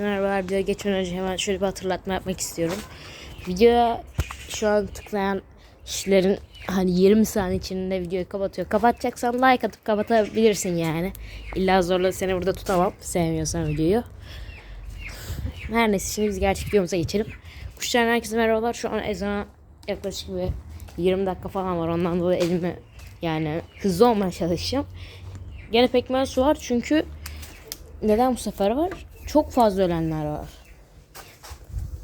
Merhaba videoya geçmeden önce hemen şöyle bir hatırlatma yapmak istiyorum. Videoya şu an tıklayan kişilerin hani 20 saniye içinde videoyu kapatıyor. Kapatacaksan like atıp kapatabilirsin yani. İlla zorla seni burada tutamam sevmiyorsan videoyu. Her neyse şimdi biz gerçek videomuza geçelim. Kuşların herkese merhabalar. Şu an ezana yaklaşık bir 20 dakika falan var. Ondan dolayı elimi yani hızlı olmaya çalışacağım. Gene pekmez su var çünkü neden bu sefer var? Çok fazla ölenler var.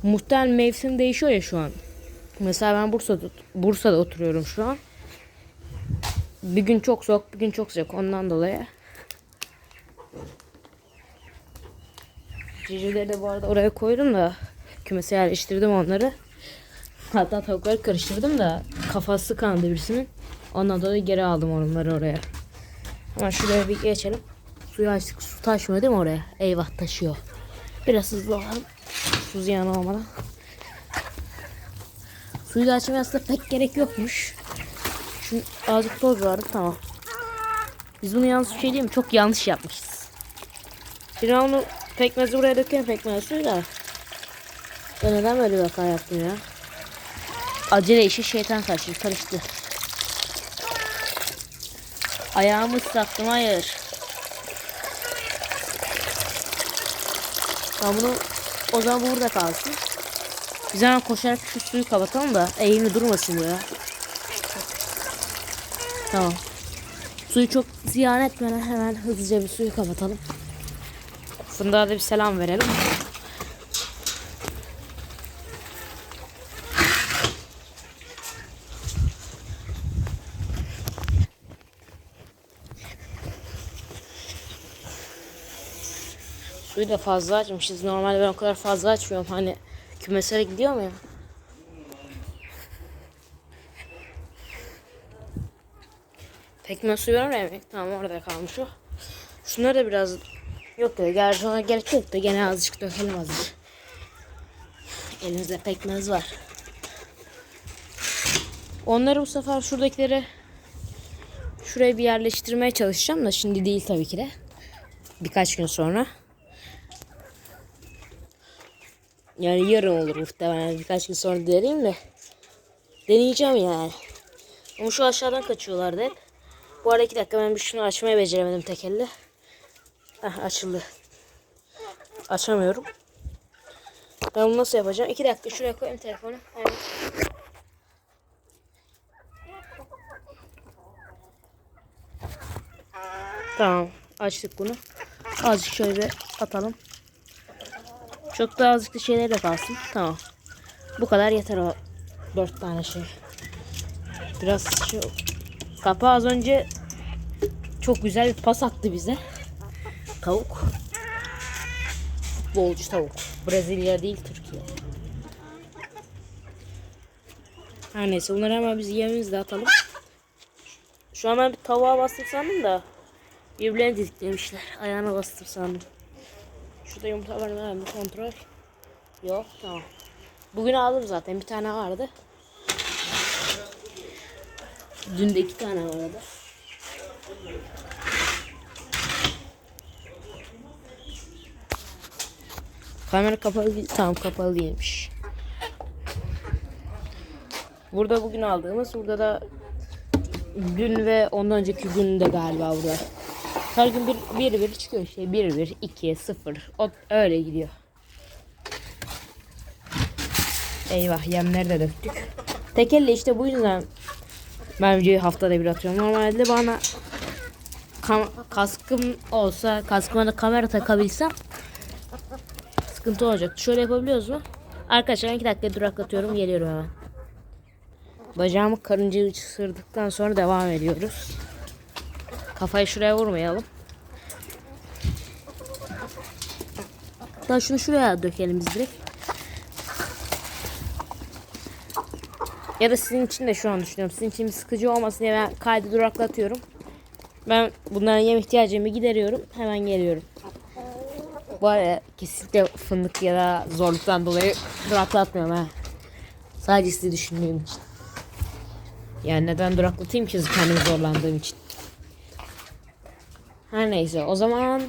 Muhtemelen mevsim değişiyor ya şu an. Mesela ben Bursa'da, Bursa'da oturuyorum şu an. Bir gün çok soğuk, bir gün çok sıcak. Ondan dolayı. Cicileri de bu arada oraya koydum da kümese yerleştirdim onları. Hatta tavukları karıştırdım da kafası kandı birisinin. Ondan dolayı geri aldım onları oraya. Ama şuraya bir geçelim. Suyu açtık. Su taşmıyor değil mi oraya? Eyvah taşıyor. Biraz hızlı olalım. Su ziyan olmadan. Suyu da açmaya aslında pek gerek yokmuş. Şimdi azıcık toz vardı tamam. Biz bunu yalnız bir şey diyeyim mi? Çok yanlış yapmışız. Şimdi onu pekmezi buraya dökerim pekmez suyu da. Ben neden böyle bir hata yaptım ya? Acele işi şeytan karşı karıştı. Ayağımı ıslattım hayır. Ben bunu o zaman bu burada kalsın. Biz hemen koşarak şu suyu kapatalım da eğimli durmasın bu ya. Tamam. Suyu çok ziyan etmeden hemen hızlıca bir suyu kapatalım. Fındığa da bir selam verelim. Suyu da fazla açmışız. Normalde ben o kadar fazla açmıyorum. Hani kümeslere gidiyor mu ya? Pekmez suyu var mı? Tamam orada kalmış o. Şunları da biraz yok ya gerçi ona gerek yok da gene azıcık dökelim azıcık. Elimizde pekmez var. Onları bu sefer şuradakileri şuraya bir yerleştirmeye çalışacağım da şimdi değil tabii ki de. Birkaç gün sonra. Yani yarın olur muhtemelen birkaç gün sonra deneyeyim de. Deneyeceğim yani. Ama şu aşağıdan kaçıyorlardı hep. Bu arada iki dakika ben bir şunu açmaya beceremedim tek elle. Heh, açıldı. Açamıyorum. Ben bunu nasıl yapacağım? İki dakika şuraya koyayım telefonu. Evet. Tamam. Açtık bunu. Azıcık şöyle atalım. Çok da azıcık da şeyler de kalsın. Tamam. Bu kadar yeter o dört tane şey. Biraz şu kapağı az önce çok güzel bir pas attı bize. Tavuk. Futbolcu tavuk. Brezilya değil Türkiye. Her neyse bunları hemen biz yemimizi de atalım. Şu an ben bir tavuğa bastım sandım da birbirlerini didiklemişler. Ayağına bastım sandım. Şurada yumurta var mı? Bir kontrol. Yok tamam. Bugün aldım zaten. Bir tane vardı. Dün de iki tane vardı. Kamera kapalı. Tamam kapalı değilmiş. Burada bugün aldığımız. Burada da dün ve ondan önceki gün de galiba burada. Her gün bir, bir, bir çıkıyor işte. Bir, bir, iki, sıfır. O, öyle gidiyor. Eyvah yemleri de döktük. Tek elle işte bu yüzden ben videoyu haftada bir atıyorum. Normalde bana kam- kaskım olsa kaskıma da kamera takabilsem sıkıntı olacak. Şöyle yapabiliyoruz mu? Arkadaşlar iki dakika duraklatıyorum geliyorum hemen. Bacağımı karıncayı ısırdıktan sonra devam ediyoruz. Kafayı şuraya vurmayalım. Daha şunu şuraya dökelim biz direkt. Ya da sizin için de şu an düşünüyorum. Sizin için sıkıcı olmasın diye ben kaydı duraklatıyorum. Ben bunların yem ihtiyacımı gideriyorum. Hemen geliyorum. Bu arada kesinlikle fındık ya da zorluktan dolayı duraklatmıyorum ha. Sadece sizi düşündüğüm için. Yani neden duraklatayım ki kendimi zorlandığım için. Her neyse o zaman